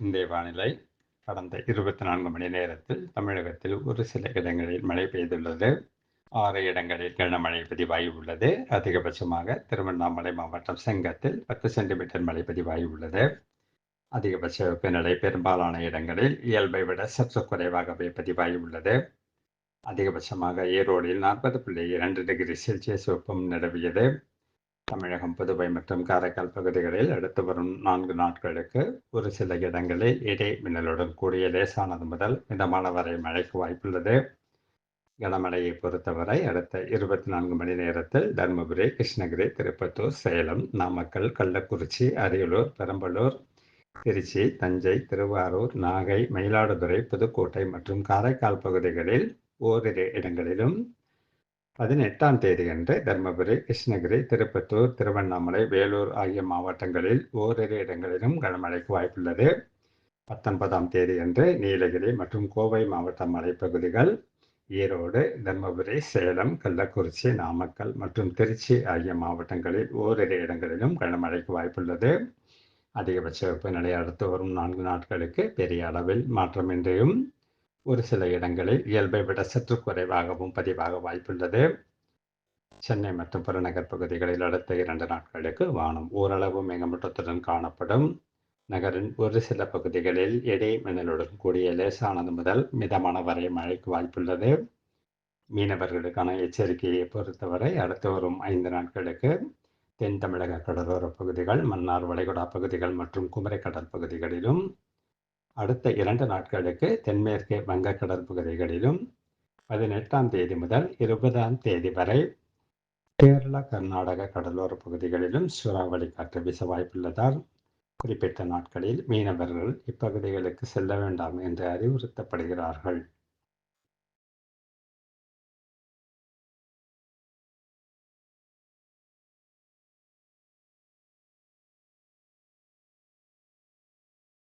இந்திய வானிலை கடந்த இருபத்தி நான்கு மணி நேரத்தில் தமிழகத்தில் ஒரு சில இடங்களில் மழை பெய்துள்ளது. ஆறு இடங்களில் கனமழை பதிவாகி உள்ளது. அதிகபட்சமாக திருவண்ணாமலை மாவட்டம் செங்கத்தில் பத்து சென்டிமீட்டர் மழை பதிவாகி உள்ளது. அதிகபட்ச வெப்பநிலை பெரும்பாலான இடங்களில் இயல்பை விட சற்று குறைவாகவே பதிவாகி உள்ளது. அதிகபட்சமாக ஈரோடில் நாற்பது புள்ளி இரண்டு டிகிரி செல்சியஸ் வெப்பம் நிலவியது. தமிழகம் புதுவை மற்றும் காரைக்கால் பகுதிகளில் அடுத்து வரும் நான்கு நாட்களுக்கு ஒரு சில இடங்களில் இடை மின்னலுடன் கூடிய லேசானது முதல் மிதமான வரை மழைக்கு வாய்ப்புள்ளது. கனமழையை பொறுத்தவரை அடுத்த இருபத்தி நான்கு மணி நேரத்தில் தருமபுரி கிருஷ்ணகிரி திருப்பத்தூர் சேலம் நாமக்கல் கள்ளக்குறிச்சி அரியலூர் பெரம்பலூர் திருச்சி தஞ்சை திருவாரூர் நாகை மயிலாடுதுறை புதுக்கோட்டை மற்றும் காரைக்கால் பகுதிகளில் ஓரிரு இடங்களிலும் பதினெட்டாம் தேதியன்று தருமபுரி கிருஷ்ணகிரி திருப்பத்தூர் திருவண்ணாமலை வேலூர் ஆகிய மாவட்டங்களில் ஓரிரு இடங்களிலும் கனமழைக்கு வாய்ப்புள்ளது. பத்தொன்பதாம் தேதியன்று நீலகிரி மற்றும் கோவை மாவட்ட மலைப்பகுதிகள் ஈரோடு தருமபுரி சேலம் கள்ளக்குறிச்சி நாமக்கல் மற்றும் திருச்சி ஆகிய மாவட்டங்களில் ஓரிரு இடங்களிலும் கனமழைக்கு வாய்ப்புள்ளது. அதிகபட்ச வெப்பநிலை அடுத்து வரும் நான்கு நாட்களுக்கு பெரிய அளவில் மாற்றமின்றியும் ஒரு சில இடங்களில் இயல்பை விட சற்று குறைவாகவும் பதிவாக வாய்ப்புள்ளது. சென்னை மற்றும் புறநகர் பகுதிகளில் அடுத்த இரண்டு நாட்களுக்கு வானம் ஓரளவு மேகமூட்டத்துடன் காணப்படும். நகரின் ஒரு சில பகுதிகளில் இடை மின்னலுடன் கூடிய லேசானது முதல் மிதமான வரை மழைக்கு வாய்ப்புள்ளது. மீனவர்களுக்கான எச்சரிக்கையை பொறுத்தவரை அடுத்து வரும் ஐந்து நாட்களுக்கு தென் தமிழக கடலோர பகுதிகள் மன்னார் வளைகுடா பகுதிகள் மற்றும் குமரிக்கடல் பகுதிகளிலும் அடுத்த இரண்டு நாட்களுக்கு தென்மேற்கு வங்கக்கடல் பகுதிகளிலும் பதினெட்டாம் தேதி முதல் இருபதாம் தேதி வரை கேரளா கர்நாடக கடலோர பகுதிகளிலும் சூறாவளி காற்று வீச வாய்ப்புள்ளதால் குறிப்பிட்ட நாட்களில் மீனவர்கள் இப்பகுதிகளுக்கு செல்ல வேண்டாம் என்று அறிவுறுத்தப்படுகிறார்கள்.